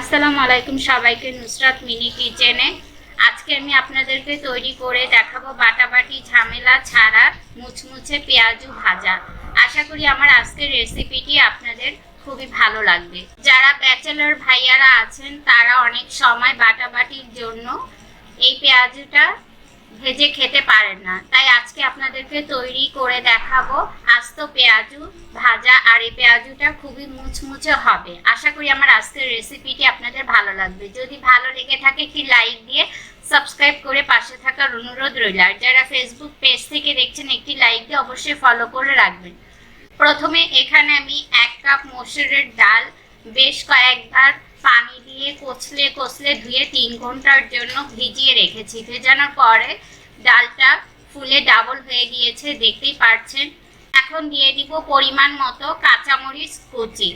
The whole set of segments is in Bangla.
আসসালামু আলাইকুম সবাইকে নুসরাত মিনি কিচেনে। আজকে আমি আপনাদেরকে তৈরি করে দেখাবো বাটাবাটি ঝামেলা ছাড়া মুচমুচে পেঁয়াজু ভাজা। আশা করি আমার আজকের রেসিপিটি আপনাদের খুবই ভালো লাগবে। যারা ব্যাচেলর ভাইয়ারা আছেন, তারা অনেক সময় বাটাবাটির জন্য এই পেঁয়াজুটা ভেজে খেতে পারেন না। তাই আজকে আপনাদেরকে তৈরি করে দেখাবো আস্ত পেঁয়াজু ভাজা আর এই পেঁয়াজুটা খুবই মুচমুচে হবে। আশা করি আমার আজকের রেসিপিটি আপনাদের ভালো লাগবে। যদি ভালো লেগে থাকে, একটি লাইক দিয়ে সাবস্ক্রাইব করে পাশে থাকার অনুরোধ রইল। আর যারা ফেসবুক পেজ থেকে দেখছেন, একটি লাইক দিয়ে অবশ্যই ফলো করে রাখবেন। প্রথমে এখানে আমি এক কাপ মসুরের ডাল, বেশ কয়েকবার পানি দিয়ে কচলে কচলে ধুয়ে তিন ঘণ্টার জন্য ভিজিয়ে রেখেছি। ভেজানোর পরে ডালটা ফুলে ডাবল হয়ে গিয়েছে, দেখতেই পারছেন। এখন দিয়ে দিব পরিমাণ মতো কাঁচামরিচ কুচি।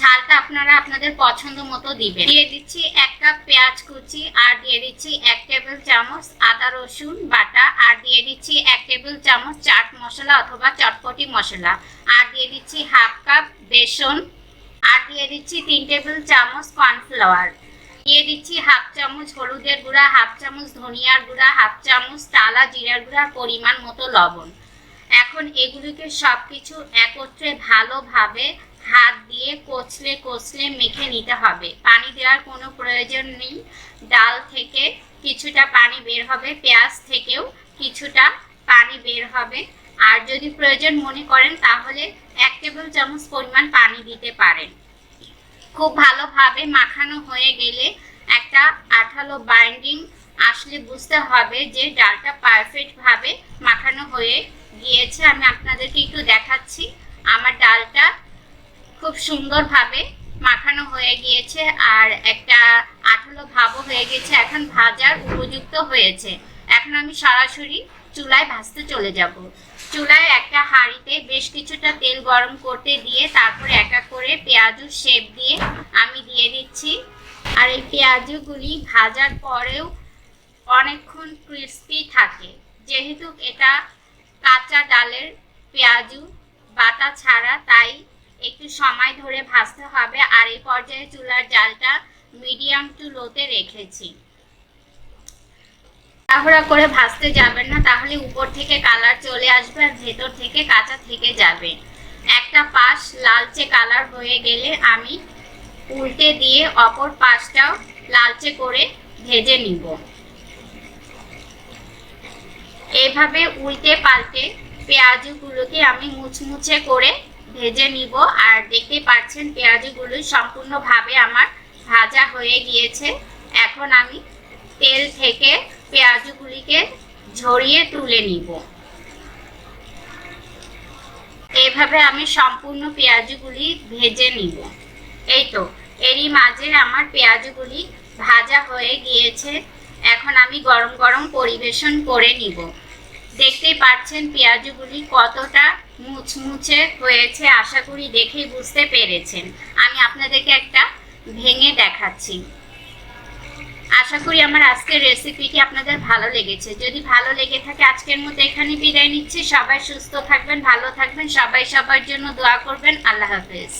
ঝালটা আপনারা আপনাদের পছন্দ মতো দিবেন। দিয়ে দিচ্ছি এক কাপ পেঁয়াজ কুচি আর দিয়ে দিচ্ছি এক টেবিল চামচ আদা রসুন বাটা আর দিয়ে দিচ্ছি এক টেবিল চামচ চাট মশলা অথবা চটপটি মশলা। আর দিয়ে দিচ্ছি হাফ কাপ বেসন দিয়ে দিচ্ছি তিন টেবিল চামচ কর্নফ্লাওয়ার। দিয়ে দিচ্ছি হাফ চামচ হলুদের গুঁড়া, হাফ চামচ ধনিয়ার গুঁড়া, হাফ চামচ টালা জিরার গুঁড়া পরিমাণ মতো লবণ। এখন এগুলিকে সব কিছু একত্রে ভালোভাবে হাত দিয়ে কচলে কচলে মেখে নিতে হবে। পানি দেওয়ার কোনো প্রয়োজন নেই। ডাল থেকে কিছুটা পানি বের হবে, পেঁয়াজ থেকেও কিছুটা পানি বের হবে। আর যদি প্রয়োজন মনে করেন তাহলে এক টেবিল চামচ পরিমাণ পানি দিতে পারেন। খুব ভালোভাবে মাখানো হয়ে গেলে একটা আঠালো বাইন্ডিং আসলে বুঝতে হবে যে ডালটা পারফেক্ট ভাবে মাখানো হয়ে গিয়েছে। আমি আপনাদেরকে একটু দেখাচ্ছি। আমার ডালটা খুব সুন্দরভাবে মাখানো হয়ে গিয়েছে আর একটা আঠালো ভাবও হয়ে গেছে। এখন ভাজার উপযুক্ত হয়েছে। এখন আমি সরাসরি চুলায় ভাজতে চলে যাব। চুলায় একটা হাঁড়িতে বেশ কিছুটা তেল গরম করতে দিয়ে তারপরে এক এক পেঁয়াজু শেপ দিয়ে আমি দিয়ে দিচ্ছি। আর এই পেঁয়াজুগুলি ভাজার পরেও অনেকক্ষণ ক্রিস্পি থাকে। যেহেতু এটা কাঁচা ডালের পেঁয়াজু, বাটা ছাড়া, তাই একটু সময় ধরে ভাজতে হবে। আর এই পর্যায়ে চুলার জালটা মিডিয়াম টু লোতে রেখেছি। তাড়াহুড়া করে ভাজতে যাবেন না, তাহলে উপর থেকে কালার চলে আসবে আর ভেতর থেকে কাঁচা থেকে যাবে। একটা পাশ লালচে কালার হয়ে গেলে আমি উল্টে দিয়ে অপর পাশটাও লালচে করে ভেজে নিব। এইভাবে উল্টে পাল্টে পেঁয়াজগুলোকে আমি মুচমুচে করে ভেজে নিব। আর দেখতে পাচ্ছেন পেঁয়াজগুলো সম্পূর্ণভাবে আমার ভাজা হয়ে গিয়েছে। এখন আমি তেল থেকে পেঁয়াজগুলিকে ঝরিয়ে তুলে নিব। এইভাবে আমি সম্পূর্ণ পেঁয়াজগুলি ভেজে নিব। এই তো, এরই মাঝে আমার পেঁয়াজগুলি ভাজা হয়ে গিয়েছে। এখন আমি গরম গরম পরিবেশন করে নিব। দেখতেই পাচ্ছেন পেঁয়াজগুলি কতটা মুচমুচে হয়েছে, আশা করি দেখেই বুঝতে পেরেছেন। আমি আপনাদেরকে একটা ভেঙে দেখাচ্ছি। আশা করি আমার আজকের রেসিপিটি আপনাদের ভালো লেগেছে। যদি ভালো লেগে থাকে, আজকের মতো এখানে বিদায় নিচ্ছি। সবাই সুস্থ থাকবেন, ভালো থাকবেন। সবাই সবার জন্য দোয়া করবেন। আল্লাহ হাফেজ।